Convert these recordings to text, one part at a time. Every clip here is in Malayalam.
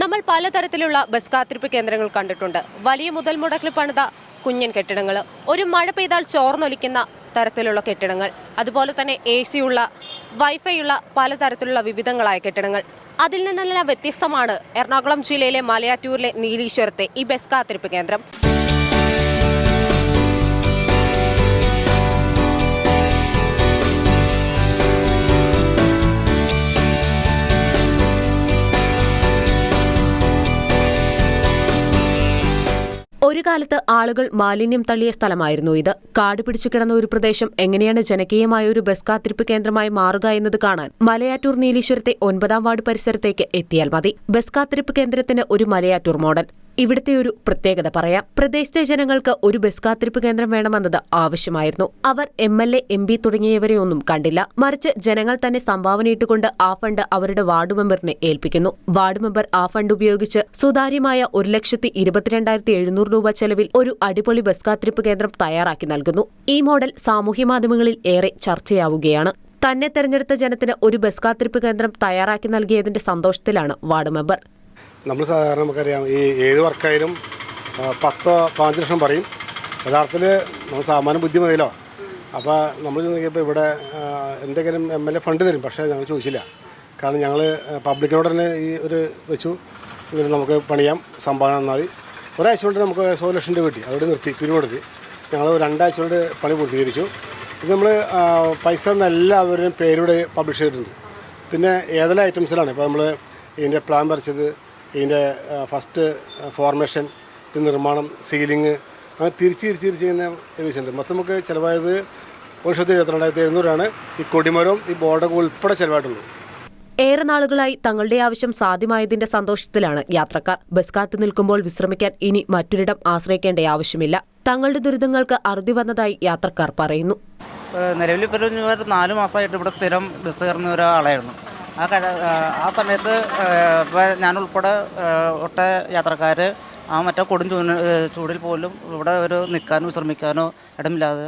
നമ്മൾ പലതരത്തിലുള്ള ബസ് കാത്തിരിപ്പ് കേന്ദ്രങ്ങൾ കണ്ടിട്ടുണ്ട്. വലിയ മുതൽ മുടക്കിൽ പണിത കുഞ്ഞൻ കെട്ടിടങ്ങൾ ഒരു മഴ പെയ്താൽ ചോർന്നൊലിക്കുന്ന തരത്തിലുള്ള കെട്ടിടങ്ങൾ അതുപോലെ തന്നെ എ സിയുള്ള വൈഫൈ ഉള്ള പലതരത്തിലുള്ള വിവിധങ്ങളായ കെട്ടിടങ്ങൾ. അതിൽ നിന്നെല്ലാം വ്യത്യസ്തമാണ് എറണാകുളം ജില്ലയിലെ മലയാറ്റൂരിലെ നീലീശ്വരത്തെ ഈ ബസ് കാത്തിരിപ്പ് കേന്ദ്രം. ഒരു കാലത്ത് ആളുകൾ മാലിന്യം തള്ളിയ സ്ഥലമായിരുന്നു ഇത്. കാട് പിടിച്ചു കിടന്ന ഒരു പ്രദേശം എങ്ങനെയാണ് ജനകീയമായ ഒരു ബസ് കാത്തിരിപ്പ് കേന്ദ്രമായി മാറുക എന്നത് കാണാൻ മലയാറ്റൂർ നീലീശ്വരത്തെ ഒൻപതാം വാർഡ് പരിസരത്തേക്ക് എത്തിയാൽ മതി. ബസ് കാത്തിരിപ്പ് കേന്ദ്രത്തിന് ഒരു മലയാറ്റൂർ മോഡൽ. ഇവിടുത്തെ ഒരു പ്രത്യേകത പറയാം. പ്രദേശത്തെ ജനങ്ങൾക്ക് ഒരു ബസ് കാത്തിരിപ്പ് കേന്ദ്രം വേണമെന്നത് ആവശ്യമായിരുന്നു. അവർ M L A M P തുടങ്ങിയവരെ ഒന്നും കണ്ടില്ല. മറിച്ച് ജനങ്ങൾ തന്നെ സംഭാവനയിട്ടുകൊണ്ട് ആ ഫണ്ട് അവരുടെ വാർഡ് മെമ്പറിനെ ഏൽപ്പിക്കുന്നു. വാർഡ് മെമ്പർ ആ ഫണ്ട് ഉപയോഗിച്ച് സുതാര്യമായ ഒരു ലക്ഷത്തി ഇരുപത്തിരണ്ടായിരത്തി എഴുന്നൂറ് രൂപ ചെലവിൽ ഒരു അടിപൊളി ബസ് കാത്തിരിപ്പ് കേന്ദ്രം തയ്യാറാക്കി നൽകുന്നു. ഈ മോഡൽ സാമൂഹ്യ മാധ്യമങ്ങളിൽ ഏറെ ചർച്ചയാവുകയാണ്. തന്നെ തെരഞ്ഞെടുത്ത ജനത്തിന് ഒരു ബസ് കാത്തിരിപ്പ് കേന്ദ്രം തയ്യാറാക്കി നൽകിയതിന്റെ സന്തോഷത്തിലാണ് വാർഡ് മെമ്പർ. നമ്മൾ സാധാരണ നമുക്കറിയാം ഈ ഏത് വർക്കായാലും പത്തോ പതിനഞ്ച് ലക്ഷം പറയും. യഥാർത്ഥത്തിൽ നമ്മൾ സാമാന്യ ബുദ്ധി മതിയല്ലോ അപ്പോൾ നമ്മൾ നോക്കിയപ്പോൾ ഇവിടെ എന്തെങ്കിലും എം എൽ എ ഫണ്ട് തരും. പക്ഷേ ഞങ്ങൾ ചോദിച്ചില്ല. കാരണം ഞങ്ങൾ പബ്ലിക്കിനോട് തന്നെ ഈ ഒരു വെച്ചു. ഇതിന് നമുക്ക് പണിയാം. സംഭാവന മതി ഒരാഴ്ച കൊണ്ട് നമുക്ക് സോ ലക്ഷം രൂപ കിട്ടി. അതോടെ നിർത്തി. പിരിവെടുത്തി. ഞങ്ങൾ രണ്ടാഴ്ച കൊണ്ട് പണി പൂർത്തീകരിച്ചു. ഇത് നമ്മൾ പൈസ എന്ന എല്ലാവരുടെയും പബ്ലിഷ് ചെയ്തിട്ടുണ്ട്. പിന്നെ ഏതെല്ലാം ഐറ്റംസിലാണ് ഇപ്പോൾ നമ്മൾ ഇതിന്റെ പ്ലാൻ വരച്ചത് ഇതിന്റെ ഫസ്റ്റ് ഫോർമേഷൻ പിന്നെ നിർമ്മാണം സീലിംഗ് അങ്ങനെ തിരിച്ച് തിരിച്ച് തിരിച്ച് ഇങ്ങനെ ഏകദേശമുണ്ട്. മൊത്തം നമുക്ക് ചിലവായത് ഒരു ലക്ഷത്തി എഴുപത്തിരണ്ടായിരത്തി എഴുന്നൂറാണ്. ഈ കൊടിമരവും ഈ ബോർഡൊക്കെ ഉൾപ്പെടെ ചിലവായിട്ടുള്ളൂ. ഏറെ നാളുകളായി തങ്ങളുടെ ആവശ്യം സാധ്യമായതിന്റെ സന്തോഷത്തിലാണ് യാത്രക്കാർ. ബസ് കാത്തു നിൽക്കുമ്പോൾ വിശ്രമിക്കാൻ ഇനി മറ്റൊരിടം ആശ്രയിക്കേണ്ട ആവശ്യമില്ല. തങ്ങളുടെ ദുരിതങ്ങൾക്ക് അറുതി വന്നതായി യാത്രക്കാർ പറയുന്നു. നിലവിൽ ഇപ്പോൾ നാലു ഒരു നാല് മാസമായിട്ട് ഇവിടെ സ്ഥിരം ബസ് കയറുന്ന ഒരാളായിരുന്നു. ആ ആ സമയത്ത് ഇപ്പോൾ ഞാൻ ഉൾപ്പെടെ ഒട്ട യാത്രക്കാർ ആ മറ്റേ കൊടും ചൂട് ചൂടിൽ പോലും ഇവിടെ ഒരു നിൽക്കാനോ വിശ്രമിക്കാനോ ഇടമില്ലാതെ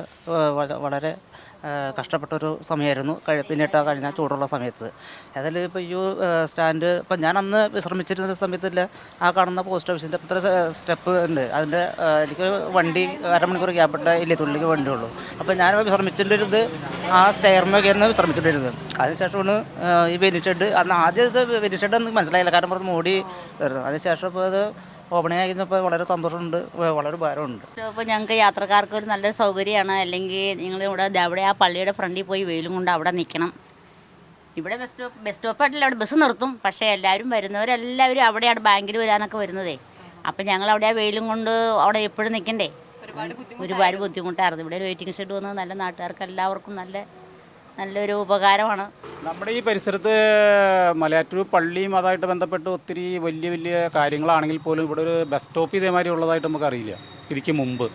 വളരെ കഷ്ടപ്പെട്ടൊരു സമയമായിരുന്നു. കഴി പിന്നിട്ട് കഴിഞ്ഞ ചൂടുള്ള സമയത്ത്. ഏതായാലും ഇപ്പോൾ ഈ സ്റ്റാൻഡ് ഇപ്പം ഞാൻ അന്ന് വിശ്രമിച്ചിരുന്ന സമയത്തില്ല ആ കാണുന്ന പോസ്റ്റ് ഓഫീസിന്റെ ഇത്ര സ്റ്റെപ്പ് ഉണ്ട്. അതിന്റെ എനിക്ക് വണ്ടി അരമണിക്കൂർ ഗ്യാപ്പിട്ട വണ്ടി വണ്ടിയുള്ളൂ. അപ്പോൾ ഞാൻ വിശ്രമിച്ചിട്ടിരുന്നത് ആ സ്റ്റെയർമൊക്കെയാണ് വിശ്രമിച്ചിട്ടിരുന്നത് അതിനുശേഷമാണ് ഈ വെനിഷെഡ് അന്ന് ആദ്യം ഇത് വെനിഷെഡ് എന്ന് മനസ്സിലായില്ല. കാരണം പറഞ്ഞ് മോടി അതിനുശേഷം ഇപ്പോൾ അത് ഓപ്പണിംഗ് ആയിരുന്നപ്പോൾ വളരെ സന്തോഷമുണ്ട് വളരെ ഭാരമുണ്ട് ഇപ്പോൾ ഞങ്ങൾക്ക് യാത്രക്കാർക്ക് ഒരു നല്ലൊരു സൗകര്യമാണ്. അല്ലെങ്കിൽ നിങ്ങൾ ഇവിടെ അവിടെ ആ പള്ളിയുടെ ഫ്രണ്ടിൽ പോയി വെയിലും കൊണ്ട് അവിടെ നിൽക്കണം ഇവിടെ ബസ് സ്റ്റോപ്പ് ബസ് സ്റ്റോപ്പായിട്ടില്ല അവിടെ ബസ് നിർത്തും. പക്ഷേ എല്ലാവരും വരുന്നവരെല്ലാവരും അവിടെയാണ് ബാങ്കിൽ വരാനൊക്കെ വരുന്നതേ. അപ്പം ഞങ്ങൾ അവിടെ ആ വെയിലും കൊണ്ട് അവിടെ എപ്പോഴും നിൽക്കണ്ടേ ഒരുപാട് ബുദ്ധിമുട്ടായിരുന്നു. ഇവിടെ ഒരു വെയിറ്റിംഗ് ഷെഡ് വന്നത് നല്ല നാട്ടുകാർക്ക് എല്ലാവർക്കും നല്ല നല്ലൊരു ഉപകാരമാണ്. നമ്മുടെ ഈ പരിസരത്ത് മലയാറ്റൂർ പള്ളിയും അതായിട്ട് ബന്ധപ്പെട്ട് ഒത്തിരി വലിയ വലിയ കാര്യങ്ങളാണെങ്കിൽ പോലും ഇവിടെ ഒരു ബസ് സ്റ്റോപ്പ് ഇതേമാതിരി ഉള്ളതായിട്ട് നമുക്കറിയില്ല ഇതിക്ക് മുമ്പ്.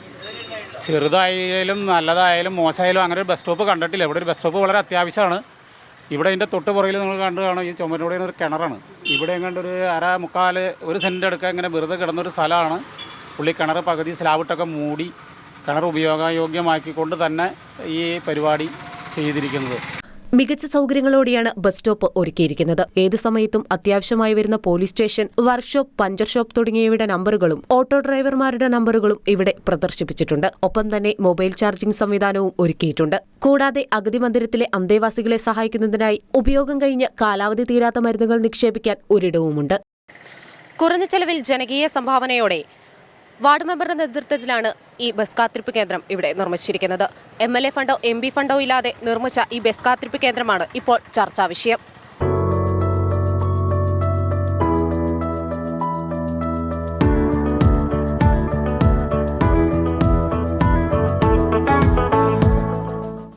ചെറുതായാലും നല്ലതായാലും മോശമായാലും അങ്ങനെ ഒരു ബസ് സ്റ്റോപ്പ് കണ്ടിട്ടില്ല. ഇവിടെ ഒരു ബസ് സ്റ്റോപ്പ് വളരെ അത്യാവശ്യമാണ്. ഇവിടെ ഇതിന്റെ തൊട്ട് പുറകിൽ നിങ്ങൾ കണ്ടു കാണാം ഈ ചുമരിലൂടെ ഒരു കിണറാണ്. ഇവിടെ എങ്ങാണ്ട് ഒരു അര മുക്കാൽ ഒരു സെന്റ് എടുക്കാൻ ഇങ്ങനെ വെറുതെ കിടന്നൊരു സ്ഥലമാണ്. പുള്ളി കിണർ പകുതി സ്ലാബിട്ടൊക്കെ മൂടി കിണർ ഉപയോഗയോഗ്യമാക്കിക്കൊണ്ട് തന്നെ ഈ പരിപാടി ചെയ്തിരിക്കുന്നത്. മികച്ച സൗകര്യങ്ങളോടെയാണ് ബസ് സ്റ്റോപ്പ് ഒരുക്കിയിരിക്കുന്നത്. ഏതു സമയത്തും അത്യാവശ്യമായി വരുന്ന police station workshop puncture shop തുടങ്ങിയവയുടെ നമ്പറുകളും ഓട്ടോ ഡ്രൈവർമാരുടെ നമ്പറുകളും ഇവിടെ പ്രദർശിപ്പിച്ചിട്ടുണ്ട്. ഒപ്പം തന്നെ മൊബൈൽ ചാർജിംഗ് സംവിധാനവും ഒരുക്കിയിട്ടുണ്ട്. കൂടാതെ അഗതി മന്ദിരത്തിലെ അന്തേവാസികളെ സഹായിക്കുന്നതിനായി ഉപയോഗം കഴിഞ്ഞ് കാലാവധി തീരാത്ത മരുന്നുകൾ നിക്ഷേപിക്കാൻ ഒരിടവുമുണ്ട്. കുറഞ്ഞ ചെലവിൽ ജനകീയ സംഭാവനയോടെ വാർഡ് മെമ്പറുടെ നേതൃത്വത്തിലാണ് ഈ ബസ് കാത്തിരിപ്പ് കേന്ദ്രം ഇവിടെ നിർമ്മിച്ചിരിക്കുന്നത്. എം എൽ എ ഫണ്ടോ എം പി ഫണ്ടോ ഇല്ലാതെ നിർമ്മിച്ച ഈ ബസ് കാത്തിരിപ്പ് കേന്ദ്രമാണ് ഇപ്പോൾ ചർച്ചാ വിഷയം.